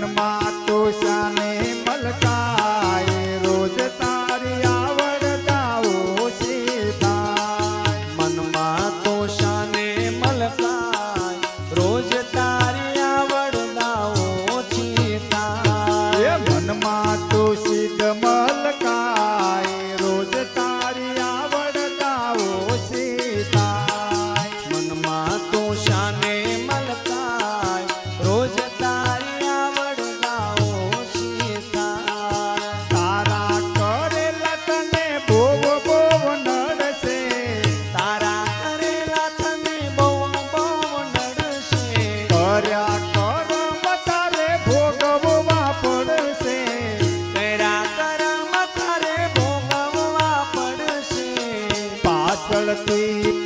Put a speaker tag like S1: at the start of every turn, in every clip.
S1: મનમાં તો શાને મલકાય રોજ તારી આવડતા ઓછી
S2: મનમાં તો શાને મલકાય રોજ
S1: બોલતી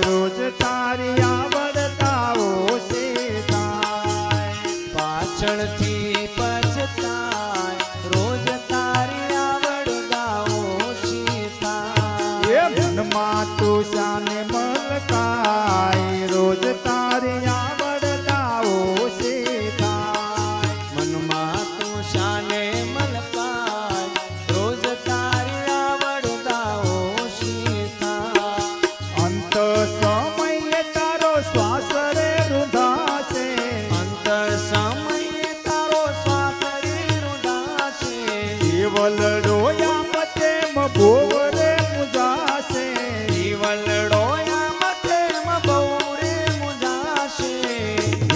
S1: રોજ તારી આવડતા ઓછે થાય પાછળથી પછતાય રોજ તારી આવડતા ઓછી થાય એ મનમાં તું
S2: જાને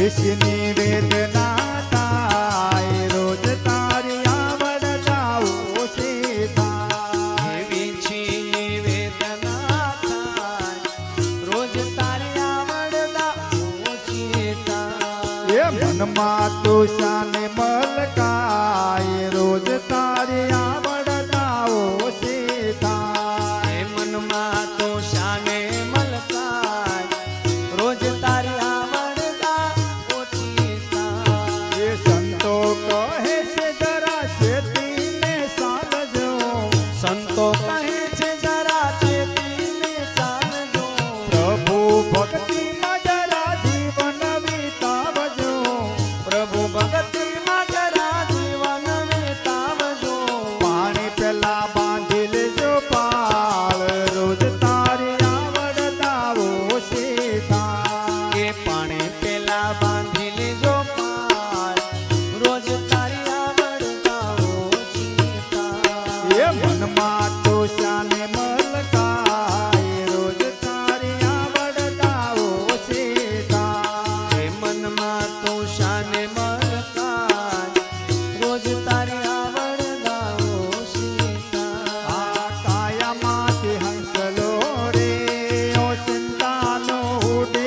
S1: દેશની વેદના છે
S2: એવી
S1: છે રોજ તારી
S2: છે
S1: એ મનમાં તું શાને મલકાય રોજ તારી આવડ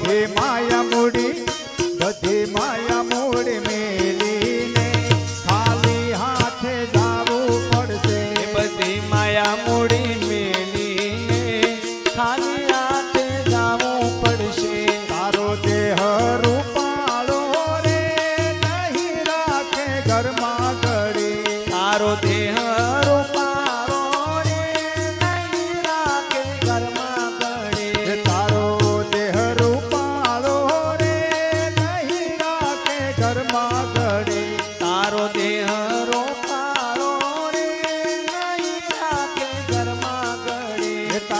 S1: બધે માયા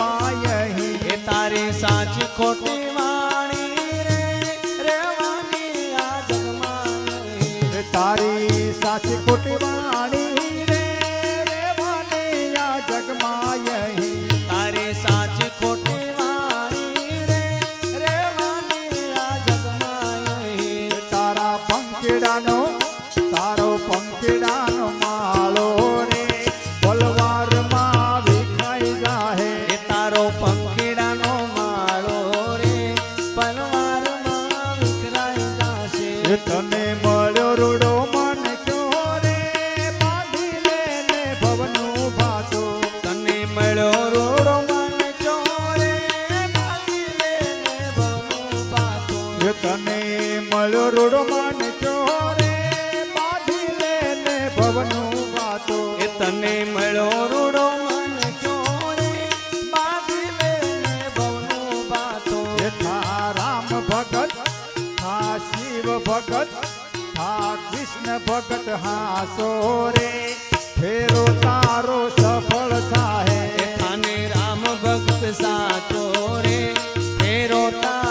S1: અહીં
S2: એ તારી સાચી ખોટી વાણી રે રેવાની આ જગમાં
S1: તારી સાચી ખોટી વાણી તને મળ્યો રૂડો મન કયો રે? બાંધી લે ને ભવનું ભાતો.
S2: તને મળ્યો રોડો મન ચોરે બાંધી લે ને ભવનું.
S1: એ તને મળ્યો રૂડો મન કયો રે? બાંધી લે ભાતો. ભગત હાસો રે. ફેરો તારો સફળ થાય
S2: અને રામ ભક્ત સાચો રે. ફેરો તારો